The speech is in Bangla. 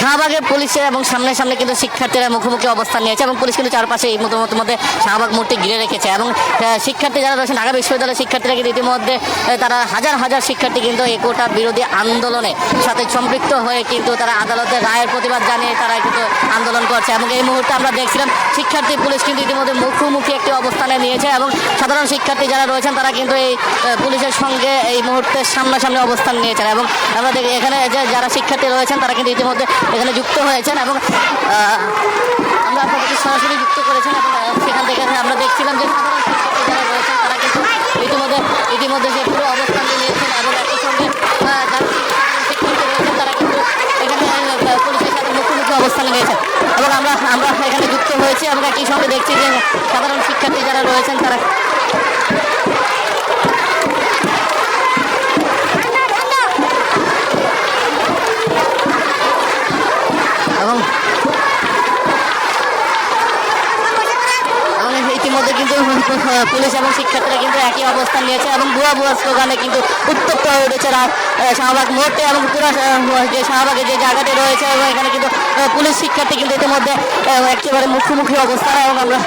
শাহবাগে পুলিশের এবং সামনে সামনে কিন্তু শিক্ষার্থীরা মুখোমুখি অবস্থান নিয়েছে এবং পুলিশ কিন্তু চারপাশে এই মতো মধ্যে শাহবাগ মোড়টি ঘিরে রেখেছে এবং শিক্ষার্থী যারা রয়েছেন, ঢাকা বিশ্ববিদ্যালয়ের শিক্ষার্থীরা কিন্তু ইতিমধ্যে তারা হাজার হাজার শিক্ষার্থী কিন্তু এই কোটা বিরোধী আন্দোলনে সাথে সম্পৃক্ত হয়ে কিন্তু তারা আদালতের রায়ের প্রতিবাদ জানিয়ে তারা কিন্তু আন্দোলন করছে এবং এই মুহূর্তে আমরা দেখছিলাম শিক্ষার্থী পুলিশ কিন্তু ইতিমধ্যে মুখোমুখি একটি অবস্থানে নিয়েছে এবং সাধারণ শিক্ষার্থী যারা রয়েছেন, তারা কিন্তু এই পুলিশের সঙ্গে এই মুহূর্তে সামনাসামনি অবস্থান নিয়েছেন এবং আমরা দেখি এখানে যে যারা শিক্ষার্থী রয়েছেন, তারা কিন্তু ইতিমধ্যে এখানে যুক্ত হয়েছেন এবং আমরা আপনাদেরকে সরাসরি যুক্ত করেছেন এবং সেখান থেকে আমরা দেখছিলাম যে সাধারণ শিক্ষার্থী যারা রয়েছেন, তারা কিন্তু ইতিমধ্যে ইতিমধ্যে যে পুরো অবস্থান নিয়েছেন এবং একই সঙ্গে শিক্ষার্থী রয়েছেন, তারা কিন্তু এখানে পুলিশের সাথে মুখোমুখি অবস্থানে নিয়েছেন। এবং আমরা আমরা এখানে যুক্ত হয়েছি এবং একই সঙ্গে দেখছি যে সাধারণ শিক্ষার্থী যারা রয়েছেন, তারা এবং ইতিমধ্যে কিন্তু পুলিশ এবং শিক্ষার্থীরা কিন্তু একই অবস্থান নিয়েছে এবং ভুয়া ভুয়া স্লোগানে কিন্তু উত্তপ্ত হয়ে উঠেছে শাহবাগ মোড়তে এবং পুরো যে শাহবাগের যে জায়গাটি রয়েছে, এবং এখানে কিন্তু পুলিশ শিক্ষার্থী কিন্তু ইতিমধ্যে একেবারে মুখোমুখি অবস্থা এবং আমরা